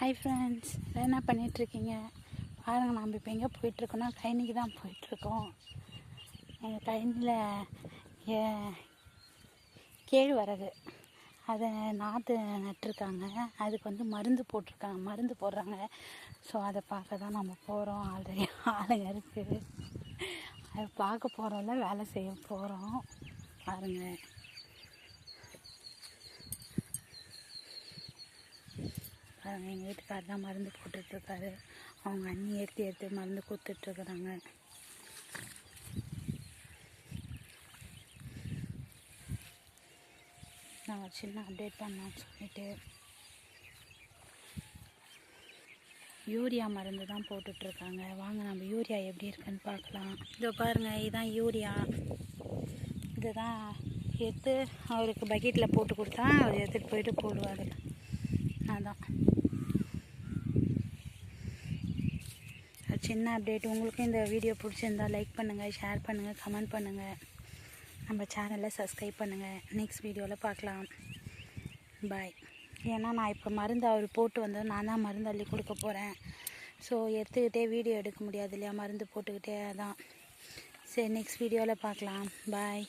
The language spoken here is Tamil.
ஹாய் ஃப்ரெண்ட்ஸ் என்ன பண்ணிகிட்ருக்கீங்க பாருங்கள் நம்ம இப்போ எங்கே போயிட்டுருக்கோன்னா கழனிக்கு தான் போயிட்டுருக்கோம். எங்கள் கைனியில் கேழ்வரகு அதை நாற்று நட்டிருக்காங்க. அதுக்கு வந்து மருந்து போட்டிருக்காங்க. மருந்து போடுறாங்க. ஸோ அதை பார்க்க தான் நம்ம போகிறோம் ஆல்ரெடி ஆளுங்க இருக்குது அதை பார்க்க போகிறோம்ல வேலை செய்ய போகிறோம் பாருங்கள் பாருங்க எங்கள் வீட்டுக்காரர் தான் மருந்து போட்டுட்ருக்காரு. அவங்க அண்ணி எடுத்து எடுத்து மருந்து கொடுத்துட்ருக்குறாங்க. நான் ஒரு சின்ன அப்டேட் பண்ணலான்னு சொல்லிட்டு. யூரியா மருந்து தான் போட்டுட்ருக்காங்க. வாங்க நம்ம யூரியா எப்படி இருக்குன்னு பார்க்கலாம். இதோ பாருங்கள் இதுதான் யூரியா. இதுதான் எடுத்து அவருக்கு பக்கெட்டில் போட்டு கொடுத்தா அவர் எடுத்துகிட்டு போயிட்டு போடுவார் அதான் ஒரு சின்ன அப்டேட் உங்களுக்கும் இந்த வீடியோ பிடிச்சிருந்தா லைக் பண்ணுங்கள் ஷேர் பண்ணுங்கள் கமெண்ட் பண்ணுங்கள் நம்ம சேனலை சப்ஸ்கிரைப் பண்ணுங்கள் நெக்ஸ்ட் வீடியோவில் பார்க்கலாம். பாய் ஏன்னா நான் இப்போ மருந்து அவர் போட்டு வந்தது நான் தான் மருந்து அள்ளி கொடுக்க போகிறேன் ஸோ எடுத்துக்கிட்டே வீடியோ எடுக்க முடியாது இல்லையா? மருந்து போட்டுக்கிட்டே அதான். சரி நெக்ஸ்ட் வீடியோவில் பார்க்கலாம். பாய்